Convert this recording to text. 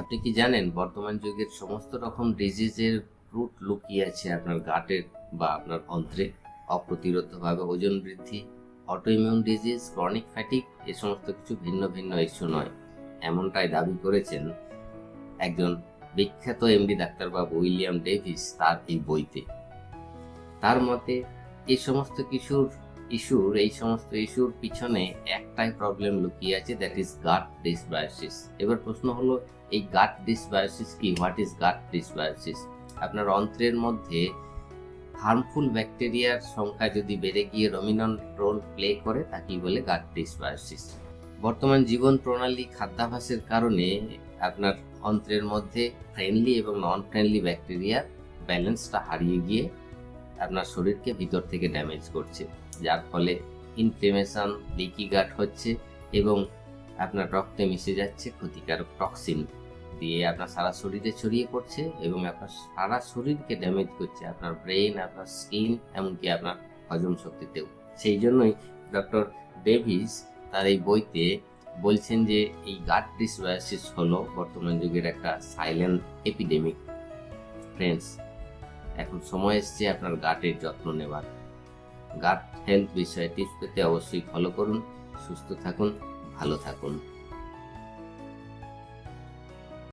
আপনি কি জানেন বর্তমান যুগের সমস্ত রকম ডিজিজের রুট লুকিয়ে আছে আপনার গাটের বা আপনার অন্ত্রে? অপ্রতিরোধভাবে ওজন বৃদ্ধি অটোইমিউন ডিজিজ ক্রনিক ফ্যাটিক এ সমস্ত কিছু ভিন্ন ভিন্ন ইস্যু নয়। এমনটাই দাবি করেছেন একজন বিখ্যাত এমডি ডাক্তারবাবু উইলিয়াম ডেভিস তার এই বইতে। তার মতে এই সমস্ত কিছুর ইস্যুর, এই সমস্ত ইস্যুর পিছনে একটাই প্রবলেম লুকিয়ে আছে দ্যাট ইজ গাট ডিসবায়োসিস এবার প্রশ্ন হলো, এই গাট ডিসবায়োসিস কি? হোয়াট ইজ গাট ডিসবায়োসিস আপনার অন্ত্রের মধ্যে হার্মফুল ব্যাকটেরিয়ার সংখ্যা যদি বেড়ে গিয়ে ডমিনান্ট রোল প্লে করে তাকেই বলে? গাট ডিসবায়োসিস বর্তমান জীবন প্রণালী খাদ্যাভ্যাসের কারণে আপনার অন্ত্রের মধ্যে ফ্রেন্ডলি এবং নন ফ্রেন্ডলি ব্যাকটেরিয়ার ব্যালেন্সটা হারিয়ে গিয়ে আপনার শরীরকে ভিতর থেকে ড্যামেজ করছে, যার ফলে ইনফ্লেমেশন লিকি গাট হচ্ছে এবং আপনার রক্তে মিশে যাচ্ছে ক্ষতিকারক টক্সিন দিয়ে আপনার সারা শরীরে ছড়িয়ে পড়ছে এবং আপনার সারা শরীরকে ড্যামেজ করছে, আপনার ব্রেন আপনার স্কিন এমনকি আপনার হজম শক্তিতেও। সেই জন্যই ডক্টর ডেভিস তার এই বইতে বলছেন যে এই গাট ডিসবায়োসিস হলো বর্তমান যুগের একটা সাইলেন্ট এপিডেমিক ফ্রেন্ডস এখন সময় এসছে আপনার গাটের যত্ন নেবার। গাট হেলথ বিষয়ে টিপস পেতে অবশ্যই ফলো করুন, সুস্থ থাকুন, ভালো থাকুন।